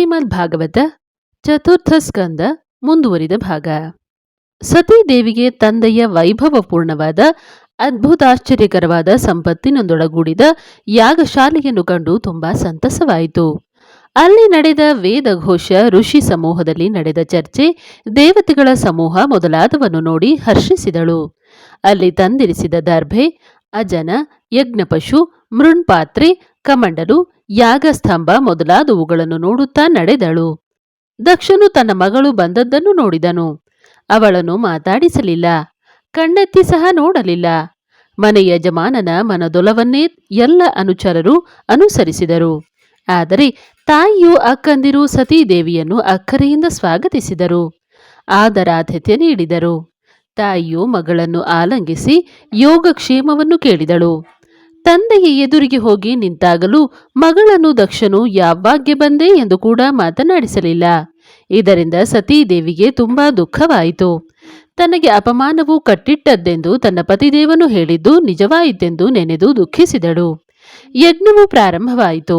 ಶ್ರೀಮದ್ ಭಾಗವತ ಚತುರ್ಥ ಸ್ಕಂದ ಮುಂದುವರಿದ ಭಾಗ. ಸತೀದೇವಿಗೆ ತಂದೆಯ ವೈಭವಪೂರ್ಣವಾದ, ಅದ್ಭುತಾಶ್ಚರ್ಯಕರವಾದ ಸಂಪತ್ತಿನೊಂದೊಳಗೂಡಿದ ಯಾಗಶಾಲೆಯನ್ನು ಕಂಡು ತುಂಬಾ ಸಂತಸವಾಯಿತು. ಅಲ್ಲಿ ನಡೆದ ವೇದಘೋಷ, ಋಷಿ ಸಮೂಹದಲ್ಲಿ ನಡೆದ ಚರ್ಚೆ, ದೇವತೆಗಳ ಸಮೂಹ ಮೊದಲಾದವನ್ನು ನೋಡಿ ಹರ್ಷಿಸಿದಳು. ಅಲ್ಲಿ ತಂದಿರಿಸಿದ ದರ್ಭೆ, ಅಜನ, ಯಜ್ಞಪಶು, ಮೃಣ್ಪಾತ್ರೆ ಕಮಂಡಲು ಯಾಗಸ್ತಂಭ ಮೊದಲಾದವುಗಳನ್ನು ನೋಡುತ್ತಾ ನಡೆದಳು. ದಕ್ಷನು ತನ್ನ ಮಗಳು ಬಂದದ್ದನ್ನು ನೋಡಿದನು. ಅವಳನ್ನು ಮಾತಾಡಿಸಲಿಲ್ಲ. ಕಣ್ಣೆತ್ತಿ ಸಹ ನೋಡಲಿಲ್ಲ. ಮನೆ ಯಜಮಾನನ ಮನದೊಲವನ್ನೇ ಎಲ್ಲ ಅನುಚರರು ಅನುಸರಿಸಿದರು. ಆದರೆ ತಾಯಿಯು ಅಕ್ಕಂದಿರು ಸತೀದೇವಿಯನ್ನು ಅಕ್ಕರೆಯಿಂದ ಸ್ವಾಗತಿಸಿದರು. ಆದರಾತಿಥ್ಯ ನೀಡಿದರು. ತಾಯಿಯು ಮಗಳನ್ನು ಆಲಂಗಿಸಿ ಯೋಗಕ್ಷೇಮವನ್ನು ಕೇಳಿದಳು. ತಂದೆಯ ಎದುರಿಗೆ ಹೋಗಿ ನಿಂತಾಗಲೂ ಮಗಳನ್ನು ದಕ್ಷನು ಯಾವಾಗ್ಗೆ ಬಂದೆ ಎಂದು ಕೂಡ ಮಾತನಾಡಿಸಲಿಲ್ಲ. ಇದರಿಂದ ಸತೀದೇವಿಗೆ ತುಂಬಾ ದುಃಖವಾಯಿತು. ತನಗೆ ಅಪಮಾನವು ಕಟ್ಟಿಟ್ಟದ್ದೆಂದು ತನ್ನ ಪತಿದೇವನು ಹೇಳಿದ್ದು ನಿಜವಾಯಿತೆಂದು ನೆನೆದು ದುಃಖಿಸಿದಳು. ಯಜ್ಞವು ಪ್ರಾರಂಭವಾಯಿತು.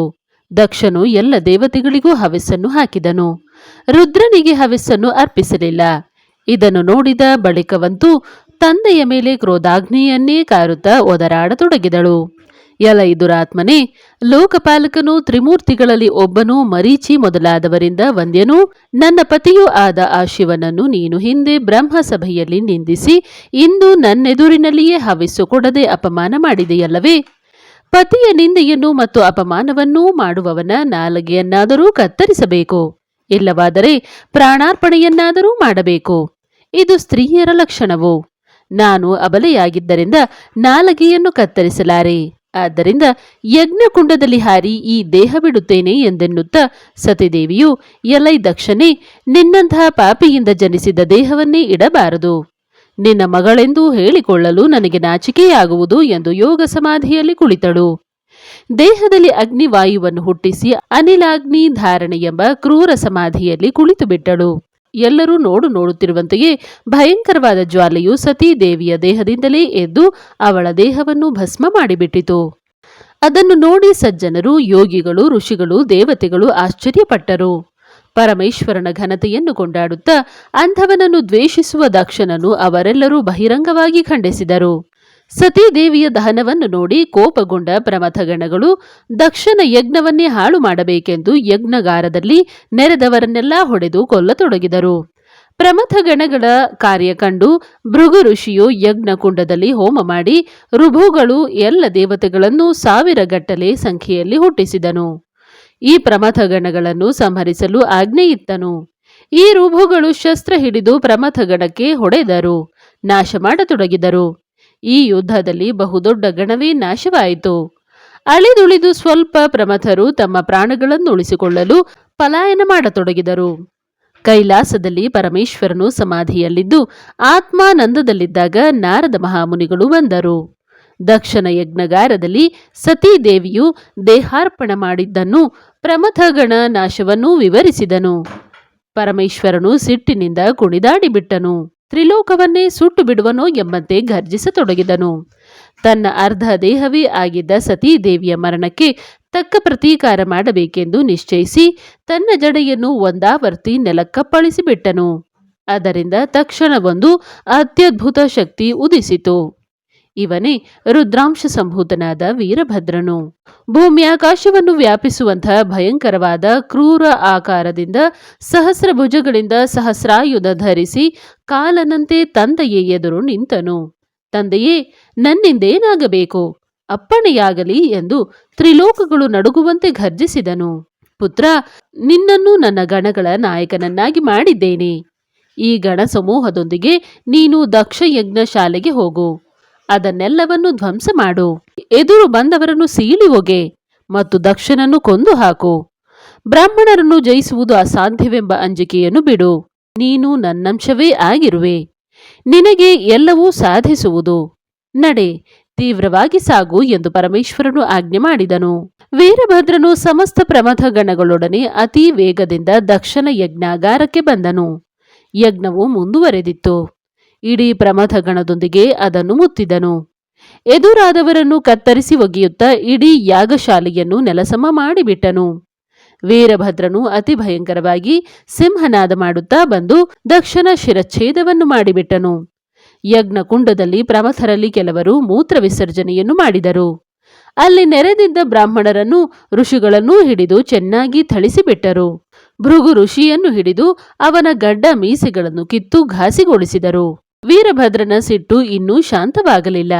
ದಕ್ಷನು ಎಲ್ಲ ದೇವತೆಗಳಿಗೂ ಹವೆಸ್ಸನ್ನು ಹಾಕಿದನು. ರುದ್ರನಿಗೆ ಹವೆಸ್ಸನ್ನು ಅರ್ಪಿಸಲಿಲ್ಲ. ಇದನ್ನು ನೋಡಿದ ಬಳಿಕವಂತೂ ತಂದೆಯ ಮೇಲೆ ಕ್ರೋಧಾಗ್ನಿಯನ್ನೇ ಕಾರುತ್ತಾ ಒದರಾಡತೊಡಗಿದಳು. ಎಲ ದುರಾತ್ಮನೇ ಲೋಕಪಾಲಕನು ತ್ರಿಮೂರ್ತಿಗಳಲ್ಲಿ ಒಬ್ಬನು ಮರೀಚಿ ಮೊದಲಾದವರಿಂದ ವಂದ್ಯನು, ನನ್ನ ಪತಿಯೂ ಆದ ಆ ಶಿವನನ್ನು ನೀನು ಹಿಂದೆ ಬ್ರಹ್ಮಸಭೆಯಲ್ಲಿ ನಿಂದಿಸಿ, ಇಂದು ನನ್ನೆದುರಿನಲ್ಲಿಯೇ ಹವಿಸ್ಸು ಕೊಡದೆ ಅಪಮಾನ ಮಾಡಿದೆಯಲ್ಲವೇ? ಪತಿಯ ನಿಂದೆಯನ್ನು ಮತ್ತು ಅಪಮಾನವನ್ನೂ ಮಾಡುವವನ ನಾಲಗೆಯನ್ನಾದರೂ ಕತ್ತರಿಸಬೇಕು. ಇಲ್ಲವಾದರೆ ಪ್ರಾಣಾರ್ಪಣೆಯನ್ನಾದರೂ ಮಾಡಬೇಕು. ಇದು ಸ್ತ್ರೀಯರ ಲಕ್ಷಣವು? ನಾನು ಅಬಲೆಯಾಗಿದ್ದರಿಂದ ನಾಲಗೆಯನ್ನು ಕತ್ತರಿಸಲಾರೆ. ಆದ್ದರಿಂದ ಯಜ್ಞಕುಂಡದಲ್ಲಿ ಹಾರಿ ಈ ದೇಹ ಬಿಡುತ್ತೇನೆ ಎಂದೆನ್ನುತ್ತ ಸತಿದೇವಿಯು, ಎಲೈ ದಕ್ಷನೇ, ನಿನ್ನಂತಹ ಪಾಪಿಯಿಂದ ಜನಿಸಿದ ದೇಹವನ್ನೇ ಇಡಬಾರದು. ನಿನ್ನ ಮಗಳೆಂದು ಹೇಳಿಕೊಳ್ಳಲು ನನಗೆ ನಾಚಿಕೆಯಾಗುವುದು ಎಂದು ಯೋಗ ಸಮಾಧಿಯಲ್ಲಿ ಕುಳಿತಳು. ದೇಹದಲ್ಲಿ ಅಗ್ನಿವಾಯುವನ್ನು ಹುಟ್ಟಿಸಿ ಅನಿಲಾಗ್ನಿ ಧಾರಣೆ ಎಂಬ ಕ್ರೂರ ಸಮಾಧಿಯಲ್ಲಿ ಕುಳಿತು ಬಿಟ್ಟಳು ಎಲ್ಲರೂ ನೋಡು ನೋಡುತ್ತಿರುವಂತೆಯೇ ಭಯಂಕರವಾದ ಜ್ವಾಲೆಯು ಸತೀದೇವಿಯ ದೇಹದಿಂದಲೇ ಎದ್ದು ಅವಳ ದೇಹವನ್ನು ಭಸ್ಮ ಮಾಡಿಬಿಟ್ಟಿತು. ಅದನ್ನು ನೋಡಿ ಸಜ್ಜನರು, ಯೋಗಿಗಳು, ಋಷಿಗಳು, ದೇವತೆಗಳು ಆಶ್ಚರ್ಯಪಟ್ಟರು. ಪರಮೇಶ್ವರನ ಘನತೆಯನ್ನು ಕೊಂಡಾಡುತ್ತಾ ಅಂಥವನನ್ನು ದ್ವೇಷಿಸುವ ದಕ್ಷನನ್ನು ಅವರೆಲ್ಲರೂ ಬಹಿರಂಗವಾಗಿ ಖಂಡಿಸಿದರು. ಸತೀದೇವಿಯ ದಹನವನ್ನು ನೋಡಿ ಕೋಪಗೊಂಡ ಪ್ರಮಥಗಣಗಳು ದಕ್ಷನ ಯಜ್ಞವನ್ನೇ ಹಾಳು ಮಾಡಬೇಕೆಂದು ಯಜ್ಞಗಾರದಲ್ಲಿ ನೆರೆದವರನ್ನೆಲ್ಲ ಹೊಡೆದು ಕೊಲ್ಲತೊಡಗಿದರು. ಪ್ರಮಥಗಣಗಳ ಕಾರ್ಯ ಕಂಡು ಭೃಗು ಋಷಿಯು ಯಜ್ಞಕುಂಡದಲ್ಲಿ ಹೋಮ ಮಾಡಿ ಋಭುಗಳು ಎಲ್ಲ ದೇವತೆಗಳನ್ನು ಸಾವಿರ ಗಟ್ಟಲೆ ಸಂಖ್ಯೆಯಲ್ಲಿ ಹುಟ್ಟಿಸಿದನು. ಈ ಪ್ರಮಥಗಣಗಳನ್ನು ಸಂಹರಿಸಲು ಆಜ್ಞೆಯಿತ್ತನು. ಈ ರುಭುಗಳು ಶಸ್ತ್ರ ಹಿಡಿದು ಪ್ರಮಥಗಣಕ್ಕೆ ಹೊಡೆದರು ನಾಶ ಮಾಡತೊಡಗಿದರು ಈ ಯುದ್ಧದಲ್ಲಿ ಬಹುದೊಡ್ಡ ಗಣವೇ ನಾಶವಾಯಿತು. ಅಳಿದುಳಿದು ಸ್ವಲ್ಪ ಪ್ರಮಥರು ತಮ್ಮ ಪ್ರಾಣಗಳನ್ನು ಉಳಿಸಿಕೊಳ್ಳಲು ಪಲಾಯನ ಮಾಡತೊಡಗಿದರು. ಕೈಲಾಸದಲ್ಲಿ ಪರಮೇಶ್ವರನು ಸಮಾಧಿಯಲ್ಲಿದ್ದು ಆತ್ಮಾನಂದದಲ್ಲಿದ್ದಾಗ ನಾರದ ಮಹಾಮುನಿಗಳು ಬಂದರು. ದಕ್ಷನ ಯಜ್ಞಗಾರದಲ್ಲಿ ಸತೀದೇವಿಯು ದೇಹಾರ್ಪಣ ಮಾಡಿದ್ದನ್ನು ಪ್ರಮಥಗಣ ನಾಶವನ್ನೂ ವಿವರಿಸಿದನು. ಪರಮೇಶ್ವರನು ಸಿಟ್ಟಿನಿಂದ ಕುಣಿದಾಡಿಬಿಟ್ಟನು. ತ್ರಿಲೋಕವನ್ನೇ ಸುಟ್ಟು ಬಿಡುವನೋ ಎಂಬಂತೆ ಘರ್ಜಿಸತೊಡಗಿದನು. ತನ್ನ ಅರ್ಧ ದೇಹವೇ ಆಗಿದ್ದ ಸತೀದೇವಿಯ ಮರಣಕ್ಕೆ ತಕ್ಕ ಪ್ರತೀಕಾರ ಮಾಡಬೇಕೆಂದು ನಿಶ್ಚಯಿಸಿ ತನ್ನ ಜಡೆಯನ್ನು ಒಂದಾವರ್ತಿ ನೆಲಕ್ಕಪ್ಪಳಿಸಿಬಿಟ್ಟನು. ಅದರಿಂದ ತಕ್ಷಣವೊಂದು ಅತ್ಯದ್ಭುತ ಶಕ್ತಿ ಉದಿಸಿತು. ಇವನೇ ರುದ್ರಾಂಶ ಸಂಭೂತನಾದ ವೀರಭದ್ರನು. ಭೂಮ್ಯಾಕಾಶವನ್ನು ವ್ಯಾಪಿಸುವಂತಹ ಭಯಂಕರವಾದ ಕ್ರೂರ ಆಕಾರದಿಂದ ಸಹಸ್ರ ಭುಜಗಳಿಂದ ಸಹಸ್ರಾಯುಧ ಧರಿಸಿ ಕಾಲನಂತೆ ತಂದೆಯೇ ಎದುರು ನಿಂತನು. ತಂದೆಯೇ, ನನ್ನಿಂದೇನಾಗಬೇಕು? ಅಪ್ಪಣೆಯಾಗಲಿ ಎಂದು ತ್ರಿಲೋಕಗಳು ನಡುಗುವಂತೆ ಘರ್ಜಿಸಿದನು. ಪುತ್ರ, ನಿನ್ನನ್ನು ನನ್ನ ಗಣಗಳ ನಾಯಕನನ್ನಾಗಿ ಮಾಡಿದ್ದೇನೆ. ಈ ಗಣ ಸಮೂಹದೊಂದಿಗೆ ನೀನು ದಕ್ಷ ಯಜ್ಞ ಶಾಲೆಗೆ ಹೋಗು. ಅದನ್ನೆಲ್ಲವನ್ನು ಧ್ವಂಸ ಮಾಡು. ಎದುರು ಬಂದವರನ್ನು ಸೀಳಿ ಹೋಗೆ ಮತ್ತು ದಕ್ಷನನ್ನು ಕೊಂದು ಹಾಕು. ಬ್ರಾಹ್ಮಣರನ್ನು ಜಯಿಸುವುದು ಅಸಾಧ್ಯವೆಂಬ ಅಂಜಿಕೆಯನ್ನು ಬಿಡು. ನೀನು ನನ್ನಂಶವೇ ಆಗಿರುವೆ. ನಿನಗೆ ಎಲ್ಲವೂ ಸಾಧಿಸುವುದು. ನಡೆ, ತೀವ್ರವಾಗಿ ಸಾಗು ಎಂದು ಪರಮೇಶ್ವರನು ಆಜ್ಞೆ ಮಾಡಿದನು. ವೀರಭದ್ರನು ಸಮಸ್ತ ಪ್ರಮಥ ಗಣಗಳೊಡನೆ ಅತಿ ವೇಗದಿಂದ ದಕ್ಷನ ಯಜ್ಞಾಗಾರಕ್ಕೆ ಬಂದನು. ಯಜ್ಞವು ಮುಂದುವರೆದಿತ್ತು. ಇಡೀ ಪ್ರಮಥ ಗಣದೊಂದಿಗೆ ಅದನ್ನು ಮುತ್ತಿದನು. ಎದುರಾದವರನ್ನು ಕತ್ತರಿಸಿ ಒಗೆಯುತ್ತಾ ಇಡೀ ಯಾಗಶಾಲೆಯನ್ನು ನೆಲಸಮ ಮಾಡಿಬಿಟ್ಟನು. ವೀರಭದ್ರನು ಅತಿ ಭಯಂಕರವಾಗಿ ಸಿಂಹನಾದ ಮಾಡುತ್ತಾ ಬಂದು ದಕ್ಷನ ಶಿರಚ್ಛೇದವನ್ನು ಮಾಡಿಬಿಟ್ಟನು. ಯಜ್ಞಕುಂಡದಲ್ಲಿ ಪ್ರಮಥರಲ್ಲಿ ಕೆಲವರು ಮೂತ್ರ ವಿಸರ್ಜನೆಯನ್ನು ಮಾಡಿದರು. ಅಲ್ಲಿ ನೆರೆದಿದ್ದ ಬ್ರಾಹ್ಮಣರನ್ನು ಋಷಿಗಳನ್ನು ಹಿಡಿದು ಚೆನ್ನಾಗಿ ಥಳಿಸಿಬಿಟ್ಟರು. ಭೃಗು ಋಷಿಯನ್ನು ಹಿಡಿದು ಅವನ ಗಡ್ಡ ಮೀಸೆಗಳನ್ನು ಕಿತ್ತು ಘಾಸಿಗೊಳಿಸಿದರು. ವೀರಭದ್ರನ ಸಿಟ್ಟು ಇನ್ನೂ ಶಾಂತವಾಗಲಿಲ್ಲ.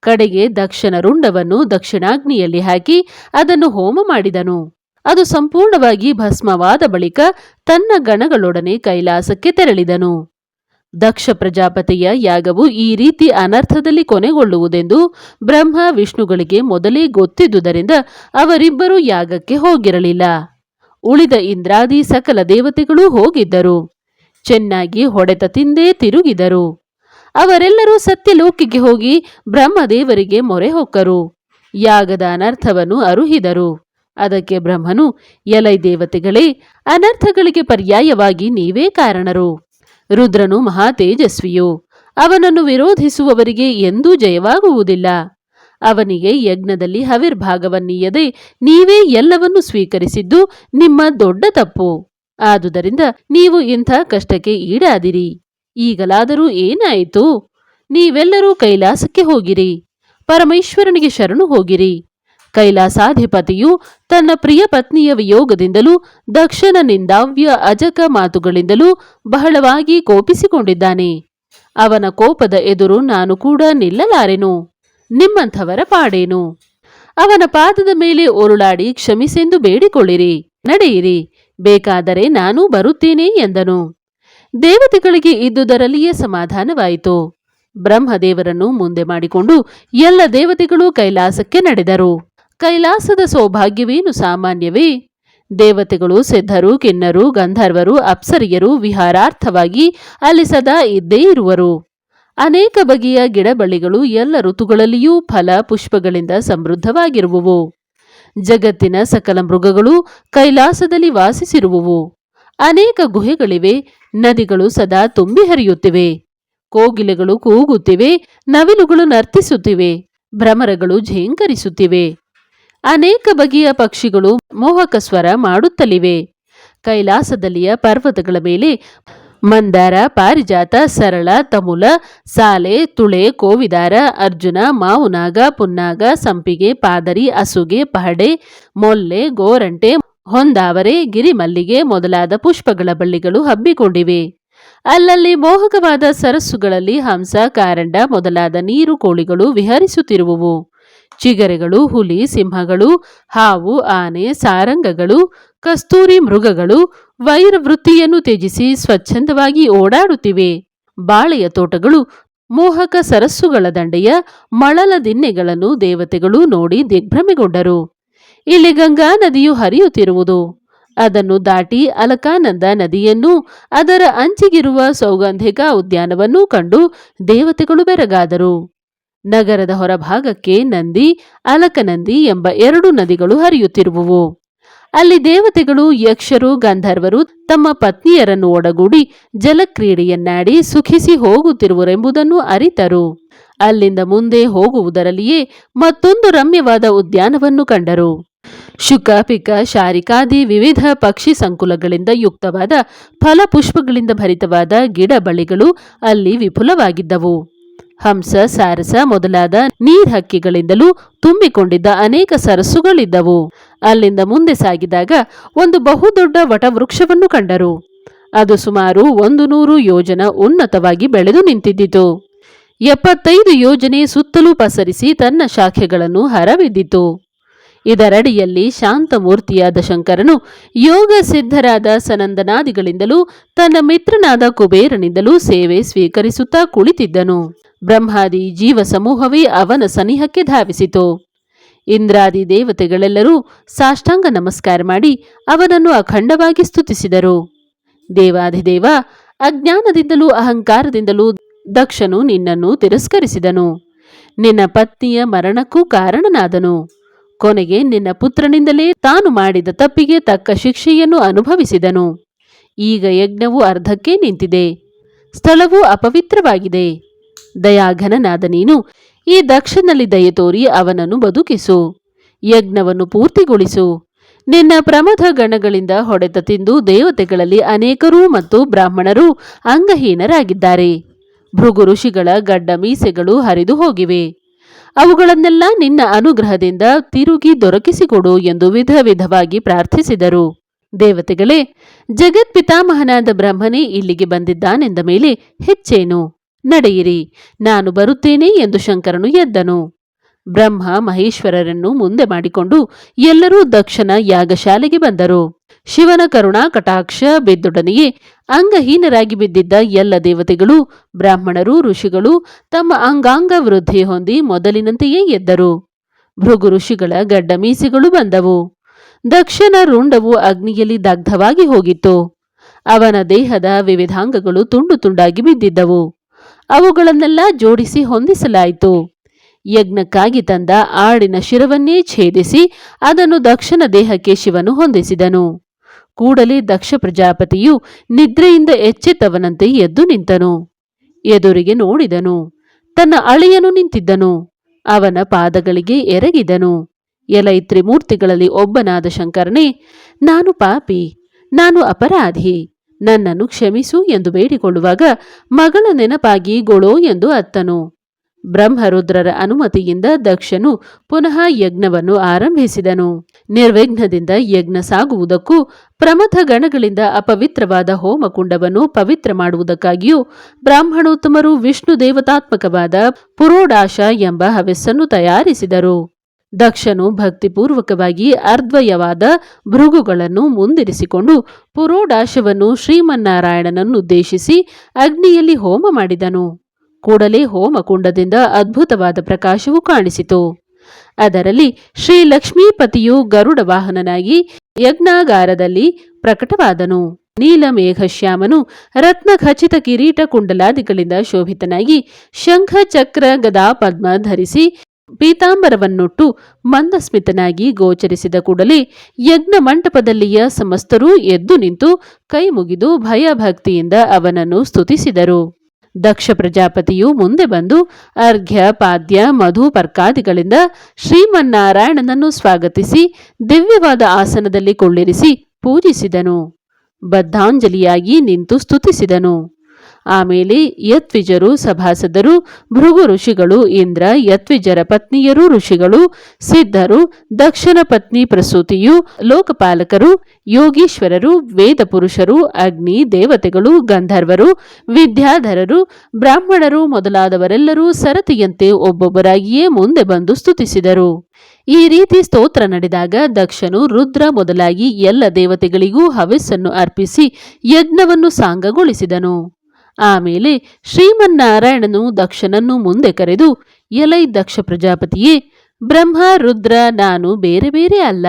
ಕಡೆಗೆ ದಕ್ಷನ ರುಂಡವನ್ನು ದಕ್ಷಿಣಾಗ್ನಿಯಲ್ಲಿ ಹಾಕಿ ಅದನ್ನು ಹೋಮ ಮಾಡಿದನು. ಅದು ಸಂಪೂರ್ಣವಾಗಿ ಭಸ್ಮವಾದ ಬಳಿಕ ತನ್ನ ಗಣಗಳೊಡನೆ ಕೈಲಾಸಕ್ಕೆ ತೆರಳಿದನು. ದಕ್ಷ ಪ್ರಜಾಪತಿಯ ಯಾಗವು ಈ ರೀತಿ ಅನರ್ಥದಲ್ಲಿ ಕೊನೆಗೊಳ್ಳುವುದೆಂದು ಬ್ರಹ್ಮ ವಿಷ್ಣುಗಳಿಗೆ ಮೊದಲೇ ಗೊತ್ತಿದ್ದುದರಿಂದ ಅವರಿಬ್ಬರೂ ಯಾಗಕ್ಕೆ ಹೋಗಿರಲಿಲ್ಲ. ಉಳಿದ ಇಂದ್ರಾದಿ ಸಕಲ ದೇವತೆಗಳೂ ಹೋಗಿದ್ದರು. ಚೆನ್ನಾಗಿ ಹೊಡೆತ ತಿಂದೇ ತಿರುಗಿದರು. ಅವರೆಲ್ಲರೂ ಸತ್ಯಲೋಕಿಗೆ ಹೋಗಿ ಬ್ರಹ್ಮದೇವರಿಗೆ ಮೊರೆ ಹೊಕ್ಕರು. ಯಾಗದ ಅನರ್ಥವನ್ನು ಅರುಹಿದರು. ಅದಕ್ಕೆ ಬ್ರಹ್ಮನು, ಎಲೈ ದೇವತೆಗಳೇ, ಅನರ್ಥಗಳಿಗೆ ಪರ್ಯಾಯವಾಗಿ ನೀವೇ ಕಾರಣರು. ರುದ್ರನು ಮಹಾ ತೇಜಸ್ವಿಯು ಅವನನ್ನು ವಿರೋಧಿಸುವವರಿಗೆ ಎಂದೂ ಜಯವಾಗುವುದಿಲ್ಲ. ಅವನಿಗೆ ಯಜ್ಞದಲ್ಲಿ ಹವಿರ್ಭಾಗವನ್ನೀಯದೆ ನೀವೇ ಎಲ್ಲವನ್ನೂ ಸ್ವೀಕರಿಸಿದ್ದು ನಿಮ್ಮ ದೊಡ್ಡ ತಪ್ಪು. ಆದುದರಿಂದ ನೀವು ಇಂಥ ಕಷ್ಟಕ್ಕೆ ಈಡಾದಿರಿ. ಈಗಲಾದರೂ ಏನಾಯಿತು? ನೀವೆಲ್ಲರೂ ಕೈಲಾಸಕ್ಕೆ ಹೋಗಿರಿ. ಪರಮೇಶ್ವರನಿಗೆ ಶರಣು ಹೋಗಿರಿ. ಕೈಲಾಸಾಧಿಪತಿಯು ತನ್ನ ಪ್ರಿಯ ಪತ್ನಿಯ ವಿಯೋಗದಿಂದಲೂ ದಕ್ಷನ ನಿಂದಾವ್ಯ ಅಜಕ ಮಾತುಗಳಿಂದಲೂ ಬಹಳವಾಗಿ ಕೋಪಿಸಿಕೊಂಡಿದ್ದಾನೆ. ಅವನ ಕೋಪದ ಎದುರು ನಾನು ಕೂಡ ನಿಲ್ಲಲಾರೆನು? ನಿಮ್ಮಂಥವರ ಪಾಡೇನು? ಅವನ ಪಾದದ ಮೇಲೆ ಉರುಳಾಡಿ ಕ್ಷಮಿಸೆಂದು ಬೇಡಿಕೊಳ್ಳಿರಿ. ನಡೆಯಿರಿ. ಬೇಕಾದರೆ ನಾನೂ ಬರುತ್ತೇನೆ ಎಂದನು. ದೇವತೆಗಳಿಗೆ ಇದ್ದುದರಲ್ಲಿಯೇ ಸಮಾಧಾನವಾಯಿತು. ಬ್ರಹ್ಮದೇವರನ್ನು ಮುಂದೆ ಮಾಡಿಕೊಂಡು ಎಲ್ಲ ದೇವತೆಗಳು ಕೈಲಾಸಕ್ಕೆ ನಡೆದರು. ಕೈಲಾಸದ ಸೌಭಾಗ್ಯವೇನು ಸಾಮಾನ್ಯವೇ? ದೇವತೆಗಳು ಸಿದ್ಧರು, ಕಿನ್ನರು, ಗಂಧರ್ವರು, ಅಪ್ಸರಿಯರು ವಿಹಾರಾರ್ಥವಾಗಿ ಅಲ್ಲಿ ಸದಾ ಇದ್ದೇ ಇರುವರು. ಅನೇಕ ಬಗೆಯ ಗಿಡಬಳ್ಳಿಗಳು ಎಲ್ಲ ಋತುಗಳಲ್ಲಿಯೂ ಫಲ, ಪುಷ್ಪಗಳಿಂದ ಸಮೃದ್ಧವಾಗಿರುವುವು. ಜಗತ್ತಿನ ಸಕಲ ಮೃಗಗಳು ಕೈಲಾಸದಲ್ಲಿ ವಾಸಿಸಿರುವವು. ಅನೇಕ ಗುಹೆಗಳಿವೆ, ನದಿಗಳು ಸದಾ ತುಂಬಿ ಹರಿಯುತ್ತಿವೆ. ಕೋಗಿಲೆಗಳು ಕೂಗುತ್ತಿವೆ, ನವಿಲುಗಳು ನರ್ತಿಸುತ್ತಿವೆ, ಭ್ರಮರಗಳು ಝೇಂಕರಿಸುತ್ತಿವೆ. ಅನೇಕ ಬಗೆಯ ಪಕ್ಷಿಗಳು ಮೋಹಕ ಸ್ವರ ಮಾಡುತ್ತಲಿವೆ. ಕೈಲಾಸದಲ್ಲಿಯ ಪರ್ವತಗಳ ಮೇಲೆ ಮಂದಾರ, ಪಾರಿಜಾತ, ಸರಳ, ತಮುಲ, ಸಾಲೆ, ತುಳೆ, ಕೋವಿದಾರ, ಅರ್ಜುನ, ಮಾವುನಾಗ, ಪುನ್ನಾಗ, ಸಂಪಿಗೆ, ಪಾದರಿ, ಅಸುಗೆ, ಪಹಡೆ, ಮೊಲ್ಲೆ, ಗೋರಂಟೆ, ಹೊಂದಾವರೆ, ಗಿರಿಮಲ್ಲಿಗೆ ಮೊದಲಾದ ಪುಷ್ಪಗಳ ಬಳ್ಳಿಗಳು ಹಬ್ಬಿಕೊಂಡಿವೆ. ಅಲ್ಲಲ್ಲಿ ಮೋಹಕವಾದ ಸರಸ್ಸುಗಳಲ್ಲಿ ಹಂಸ, ಕಾರಂಡ ಮೊದಲಾದ ನೀರು ಕೋಳಿಗಳು ವಿಹರಿಸುತ್ತಿರುವುವು. ಚಿಗರೆಗಳು, ಹುಲಿ, ಸಿಂಹಗಳು, ಹಾವು, ಆನೆ, ಸಾರಂಗಗಳು, ಕಸ್ತೂರಿ ಮೃಗಗಳು ವೈರವೃತ್ತಿಯನ್ನು ತ್ಯಜಿಸಿ ಸ್ವಚ್ಛಂದವಾಗಿ ಓಡಾಡುತ್ತಿವೆ. ಬಾಳೆಯ ತೋಟಗಳು, ಮೋಹಕ ಸರಸ್ಸುಗಳ ದಂಡೆಯ ಮಳಲ ದಿನ್ನೆಗಳನ್ನು ದೇವತೆಗಳು ನೋಡಿ ದಿಗ್ಭ್ರಮೆಗೊಂಡರು. ಇಲ್ಲಿ ಗಂಗಾ ನದಿಯು ಹರಿಯುತ್ತಿರುವುದು. ಅದನ್ನು ದಾಟಿ ಅಲಕಾನಂದ ನದಿಯನ್ನು ಅದರ ಅಂಚಿಗಿರುವ ಸೌಗಂಧಿಕ ಉದ್ಯಾನವನ್ನೂ ಕಂಡು ದೇವತೆಗಳು ಬೆರಗಾದರು. ನಗರದ ಹೊರಭಾಗಕ್ಕೆ ನಂದಿ, ಅಲಕನಂದಿ ಎಂಬ ಎರಡು ನದಿಗಳು ಹರಿಯುತ್ತಿರುವುವು. ಅಲ್ಲಿ ದೇವತೆಗಳು, ಯಕ್ಷರು, ಗಂಧರ್ವರು ತಮ್ಮ ಪತ್ನಿಯರನ್ನು ಒಡಗೂಡಿ ಜಲಕ್ರೀಡೆಯನ್ನಾಡಿ ಸುಖಿಸಿ ಹೋಗುತ್ತಿರುವರೆಂಬುದನ್ನು ಅರಿತರು. ಅಲ್ಲಿಂದ ಮುಂದೆ ಹೋಗುವುದರಲ್ಲಿಯೇ ಮತ್ತೊಂದು ರಮ್ಯವಾದ ಉದ್ಯಾನವನ್ನು ಕಂಡರು. ಶುಕ, ಪಿಕ, ಶಾರಿಕಾದಿ ವಿವಿಧ ಪಕ್ಷಿ ಸಂಕುಲಗಳಿಂದ ಯುಕ್ತವಾದ ಫಲಪುಷ್ಪಗಳಿಂದ ಭರಿತವಾದ ಗಿಡ ಬಳಿಗಳು ಅಲ್ಲಿ ವಿಪುಲವಾಗಿದ್ದವು. ಹಂಸ, ಸಾರಸ ಮೊದಲಾದ ನೀರ್ಹಕ್ಕಿಗಳಿಂದಲೂ ತುಂಬಿಕೊಂಡಿದ್ದ ಅನೇಕ ಸರಸ್ಸುಗಳಿದ್ದವು ಅಲ್ಲಿಂದ ಮುಂದೆ ಸಾಗಿದಾಗ ಒಂದು ಬಹುದೊಡ್ಡ ವಟವೃಕ್ಷವನ್ನು ಕಂಡರು. ಅದು ಸುಮಾರು ಒಂದು ನೂರು ಯೋಜನ ಉನ್ನತವಾಗಿ ಬೆಳೆದು ನಿಂತಿದ್ದಿತು. ಎಪ್ಪತ್ತೈದು ಯೋಜನೆ ಸುತ್ತಲೂ ಪಸರಿಸಿ ತನ್ನ ಶಾಖೆಗಳನ್ನು ಹರವಿದ್ದಿತು. ಇದರಡಿಯಲ್ಲಿ ಶಾಂತಮೂರ್ತಿಯಾದ ಶಂಕರನು ಯೋಗ ಸಿದ್ಧರಾದ ಸನಂದನಾದಿಗಳಿಂದಲೂ ತನ್ನ ಮಿತ್ರನಾದ ಕುಬೇರನಿಂದಲೂ ಸೇವೆ ಸ್ವೀಕರಿಸುತ್ತಾ ಕುಳಿತಿದ್ದನು. ಬ್ರಹ್ಮಾದಿ ಜೀವ ಸಮೂಹವೇ ಅವನ ಸನಿಹಕ್ಕೆ ಧಾವಿಸಿತು. ಇಂದ್ರಾದಿ ದೇವತೆಗಳೆಲ್ಲರೂ ಸಾಷ್ಟಾಂಗ ನಮಸ್ಕಾರ ಮಾಡಿ ಅವನನ್ನು ಅಖಂಡವಾಗಿ ಸ್ತುತಿಸಿದರು. ದೇವಾಧಿದೇವ ಅಜ್ಞಾನದಿಂದಲೂ ಅಹಂಕಾರದಿಂದಲೂ ದಕ್ಷನು ನಿನ್ನನ್ನು ತಿರಸ್ಕರಿಸಿದನು. ನಿನ್ನ ಪತ್ನಿಯ ಮರಣಕ್ಕೂ ಕಾರಣನಾದನು. ಕೊನೆಗೆ ನಿನ್ನ ಪುತ್ರನಿಂದಲೇ ತಾನು ಮಾಡಿದ ತಪ್ಪಿಗೆ ತಕ್ಕ ಶಿಕ್ಷೆಯನ್ನು ಅನುಭವಿಸಿದನು. ಈಗ ಯಜ್ಞವು ಅರ್ಧಕ್ಕೆ ನಿಂತಿದೆ. ಸ್ಥಳವು ಅಪವಿತ್ರವಾಗಿದೆ. ದಯಾಘನನಾದ ನೀನು ಈ ದಕ್ಷನಲ್ಲಿ ದಯೆ ತೋರಿ ಅವನನ್ನು ಬದುಕಿಸು. ಯಜ್ಞವನ್ನು ಪೂರ್ತಿಗೊಳಿಸು. ನಿನ್ನ ಪ್ರಮಥ ಗಣಗಳಿಂದ ಹೊಡೆತ ತಿಂದು ದೇವತೆಗಳಲ್ಲಿ ಅನೇಕರು ಮತ್ತು ಬ್ರಾಹ್ಮಣರು ಅಂಗಹೀನರಾಗಿದ್ದಾರೆ. ಭೃಗು ಋಷಿಗಳ ಗಡ್ಡ ಮೀಸೆಗಳು ಹರಿದು ಹೋಗಿವೆ. ಅವುಗಳನ್ನೆಲ್ಲ ನಿನ್ನ ಅನುಗ್ರಹದಿಂದ ತಿರುಗಿ ದೊರಕಿಸಿಕೊಡು ಎಂದು ವಿಧ ವಿಧವಾಗಿ ಪ್ರಾರ್ಥಿಸಿದರು. ದೇವತೆಗಳೇ, ಜಗತ್ಪಿತಾಮಹನಾದ ಬ್ರಹ್ಮನೇ ಇಲ್ಲಿಗೆ ಬಂದಿದ್ದಾನೆಂದ ಮೇಲೆ ಹೆಚ್ಚೇನು? ನಡೆಯಿರಿ, ನಾನು ಬರುತ್ತೇನೆ ಎಂದು ಶಂಕರನು ಎದ್ದನು. ಬ್ರಹ್ಮ ಮಹೇಶ್ವರರನ್ನು ಮುಂದೆ ಮಾಡಿಕೊಂಡು ಎಲ್ಲರೂ ದಕ್ಷನ ಯಾಗಶಾಲೆಗೆ ಬಂದರು. ಶಿವನ ಕರುಣಾ ಕಟಾಕ್ಷ ಬಿದ್ದುಡನೆಯೇ ಅಂಗಹೀನರಾಗಿ ಬಿದ್ದಿದ್ದ ಎಲ್ಲ ದೇವತೆಗಳು, ಬ್ರಾಹ್ಮಣರು, ಋಷಿಗಳು ತಮ್ಮ ಅಂಗಾಂಗ ವೃದ್ಧಿ ಹೊಂದಿ ಮೊದಲಿನಂತೆಯೇ ಎದ್ದರು. ಭೃಗು ಋಷಿಗಳ ಗಡ್ಡ ಮೀಸೆಗಳು ಬಂದವು. ದಕ್ಷನ ರುಂಡವು ಅಗ್ನಿಯಲ್ಲಿ ದಗ್ಧವಾಗಿ ಹೋಗಿತ್ತು. ಅವನ ದೇಹದ ವಿವಿಧಾಂಗಗಳು ತುಂಡು ತುಂಡಾಗಿ ಬಿದ್ದಿದ್ದವು. ಅವುಗಳನ್ನೆಲ್ಲ ಜೋಡಿಸಿ ಹೊಂದಿಸಲಾಯಿತು. ಯಜ್ಞಕ್ಕಾಗಿ ತಂದ ಆಡಿನ ಶಿರವನ್ನೇ ಛೇದಿಸಿ ಅದನ್ನು ದಕ್ಷನ ದೇಹಕ್ಕೆ ಶಿವನು ಹೊಂದಿಸಿದನು. ಕೂಡಲೇ ದಕ್ಷ ಪ್ರಜಾಪತಿಯು ನಿದ್ರೆಯಿಂದ ಎಚ್ಚೆತ್ತವನಂತೆ ಎದ್ದು ನಿಂತನು. ಎದುರಿಗೆ ನೋಡಿದನು. ತನ್ನ ಅಳಿಯನು ನಿಂತಿದ್ದನು. ಅವನ ಪಾದಗಳಿಗೆ ಎರಗಿದನು. ಎಲೈ ತ್ರಿಮೂರ್ತಿಗಳಲ್ಲಿ ಒಬ್ಬನಾದ ಶಂಕರನೇ, ನಾನು ಪಾಪಿ, ನಾನು ಅಪರಾಧಿ, ನನ್ನನ್ನು ಕ್ಷಮಿಸು ಎಂದು ಬೇಡಿಕೊಳ್ಳುವಾಗ ಮಗಳ ನೆನಪಾಗಿ ಗೊಳೋ ಎಂದು ಅತ್ತನು. ಬ್ರಹ್ಮರುದ್ರರ ಅನುಮತಿಯಿಂದ ದಕ್ಷನು ಪುನಃ ಯಜ್ಞವನ್ನು ಆರಂಭಿಸಿದನು. ನಿರ್ವಿಘ್ನದಿಂದ ಯಜ್ಞ ಸಾಗುವುದಕ್ಕೂ, ಪ್ರಮಥ ಗಣಗಳಿಂದ ಅಪವಿತ್ರವಾದ ಹೋಮಕುಂಡವನ್ನು ಪವಿತ್ರ ಮಾಡುವುದಕ್ಕಾಗಿಯೂ, ಬ್ರಾಹ್ಮಣೋತ್ತಮರು ವಿಷ್ಣು ದೇವತಾತ್ಮಕವಾದ ಪುರೋಡಾಶ ಎಂಬ ಹವೆಸ್ಸನ್ನು ತಯಾರಿಸಿದರು. ದಕ್ಷನು ಭಕ್ತಿಪೂರ್ವಕವಾಗಿ ಅರ್ದ್ವಯವಾದ ಭೃಗುಗಳನ್ನು ಮುಂದಿರಿಸಿಕೊಂಡು ಪುರೋಡಾಶವನ್ನು ಶ್ರೀಮನ್ನಾರಾಯಣನನ್ನುದ್ದೇಶಿಸಿ ಅಗ್ನಿಯಲ್ಲಿ ಹೋಮ ಮಾಡಿದನು. ಕೂಡಲೇ ಹೋಮಕುಂಡದಿಂದ ಅದ್ಭುತವಾದ ಪ್ರಕಾಶವು ಕಾಣಿಸಿತು. ಅದರಲ್ಲಿ ಶ್ರೀ ಲಕ್ಷ್ಮೀಪತಿಯು ಗರುಡ ವಾಹನನಾಗಿ ಯಜ್ಞಾಗಾರದಲ್ಲಿ ಪ್ರಕಟವಾದನು. ನೀಲಮೇಘಶ್ಯಾಮನು ರತ್ನ ಖಚಿತ ಕಿರೀಟ ಕುಂಡಲಾದಿಗಳಿಂದ ಶೋಭಿತನಾಗಿ ಶಂಖ ಚಕ್ರ ಗದಾ ಪದ್ಮ ಧರಿಸಿ ಪೀತಾಂಬರವನ್ನುಟ್ಟು ಮಂದಸ್ಮಿತನಾಗಿ ಗೋಚರಿಸಿದ ಕೂಡಲೇ ಯಜ್ಞ ಮಂಟಪದಲ್ಲಿಯ ಸಮಸ್ತರೂ ಎದ್ದು ನಿಂತು ಕೈ ಮುಗಿದು ಭಯಭಕ್ತಿಯಿಂದ ಅವನನ್ನು ಸ್ತುತಿಸಿದರು. ದಕ್ಷ ಪ್ರಜಾಪತಿಯು ಮುಂದೆ ಬಂದು, ಅರ್ಘ್ಯ, ಪಾದ್ಯ, ಮಧು, ಪರ್ಕಾದಿಗಳಿಂದ ಶ್ರೀಮನ್ನಾರಾಯಣನನ್ನು ಸ್ವಾಗತಿಸಿ, ದಿವ್ಯವಾದ ಆಸನದಲ್ಲಿ ಕುಳ್ಳಿರಿಸಿ ಪೂಜಿಸಿದನು. ಬದ್ಧಾಂಜಲಿಯಾಗಿ ನಿಂತು ಸ್ತುತಿಸಿದನು. ಆಮೇಲೆ ಯತ್ವಿಜರು ಸಭಾಸದರು, ಭೃಗು ಋಷಿಗಳು ಇಂದ್ರ, ಯತ್ವಿಜರ ಪತ್ನಿಯರು ಋಷಿಗಳು, ಸಿದ್ಧರು ದಕ್ಷನ ಪತ್ನಿ ಪ್ರಸೂತಿಯು, ಲೋಕಪಾಲಕರು, ಯೋಗೀಶ್ವರರು, ವೇದ ಪುರುಷರು, ಅಗ್ನಿ ದೇವತೆಗಳು, ಗಂಧರ್ವರು, ವಿದ್ಯಾಧರರು, ಬ್ರಾಹ್ಮಣರು ಮೊದಲಾದವರೆಲ್ಲರೂ ಸರತಿಯಂತೆ ಒಬ್ಬೊಬ್ಬರಾಗಿಯೇ ಮುಂದೆ ಬಂದು ಸ್ತುತಿಸಿದರು. ಈ ರೀತಿ ಸ್ತೋತ್ರ ನಡೆದಾಗ ದಕ್ಷನು ರುದ್ರ ಮೊದಲಾಗಿ ಎಲ್ಲ ದೇವತೆಗಳಿಗೂ ಹವಿಸ್ಸನ್ನು ಅರ್ಪಿಸಿ ಯಜ್ಞವನ್ನು ಸಾಂಗಗೊಳಿಸಿದನು. ಆಮೇಲೆ ಶ್ರೀಮನ್ನಾರಾಯಣನು ದಕ್ಷನನ್ನು ಮುಂದೆ ಕರೆದು, ಎಲೈ ದಕ್ಷ ಪ್ರಜಾಪತಿಯೇ, ಬ್ರಹ್ಮ, ರುದ್ರ, ನಾನು ಬೇರೆ ಬೇರೆ ಅಲ್ಲ.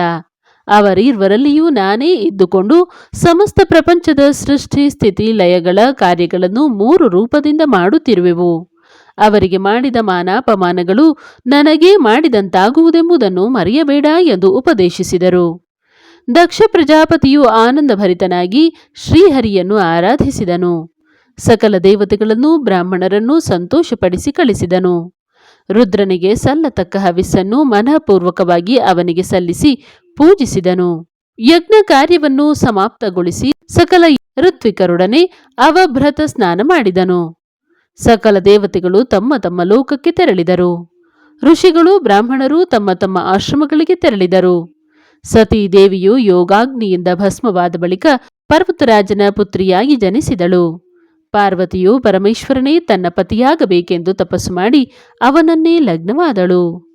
ಅವರಿರ್ವರಲ್ಲಿಯೂ ನಾನೇ ಇದ್ದುಕೊಂಡು ಸಮಸ್ತ ಪ್ರಪಂಚದ ಸೃಷ್ಟಿ, ಸ್ಥಿತಿ, ಲಯಗಳ ಕಾರ್ಯಗಳನ್ನು ಮೂರು ರೂಪದಿಂದ ಮಾಡುತ್ತಿರುವೆವು. ಅವರಿಗೆ ಮಾಡಿದ ಮಾನಾಪಮಾನಗಳು ನನಗೇ ಮಾಡಿದಂತಾಗುವುದೆಂಬುದನ್ನು ಮರೆಯಬೇಡ ಎಂದು ಉಪದೇಶಿಸಿದರು. ದಕ್ಷ ಪ್ರಜಾಪತಿಯು ಆನಂದಭರಿತನಾಗಿ ಶ್ರೀಹರಿಯನ್ನು ಆರಾಧಿಸಿದನು. ಸಕಲ ದೇವತೆಗಳನ್ನೂ, ಬ್ರಾಹ್ಮಣರನ್ನು ಸಂತೋಷಪಡಿಸಿ ಕಳಿಸಿದನು. ರುದ್ರನಿಗೆ ಸಲ್ಲತಕ್ಕ ಹವಿಸ್ಸನ್ನು ಮನಃಪೂರ್ವಕವಾಗಿ ಅವನಿಗೆ ಸಲ್ಲಿಸಿ ಪೂಜಿಸಿದನು. ಯಜ್ಞ ಕಾರ್ಯವನ್ನು ಸಮಾಪ್ತಗೊಳಿಸಿ ಸಕಲ ಋತ್ವಿಕರೊಡನೆ ಅವಭ್ರತ ಸ್ನಾನ ಮಾಡಿದನು. ಸಕಲ ದೇವತೆಗಳು ತಮ್ಮ ತಮ್ಮ ಲೋಕಕ್ಕೆ ತೆರಳಿದರು. ಋಷಿಗಳು, ಬ್ರಾಹ್ಮಣರು ತಮ್ಮ ತಮ್ಮ ಆಶ್ರಮಗಳಿಗೆ ತೆರಳಿದರು. ಸತೀ ದೇವಿಯು ಯೋಗಾಗ್ನಿಯಿಂದ ಭಸ್ಮವಾದ ಬಳಿಕ ಪರ್ವತರಾಜನ ಪುತ್ರಿಯಾಗಿ ಜನಿಸಿದಳು. ಪಾರ್ವತಿಯು ಪರಮೇಶ್ವರನೇ ತನ್ನ ಪತಿಯಾಗಬೇಕೆಂದು ತಪಸ್ಸು ಮಾಡಿ ಅವನನ್ನೇ ಲಗ್ನವಾದಳು.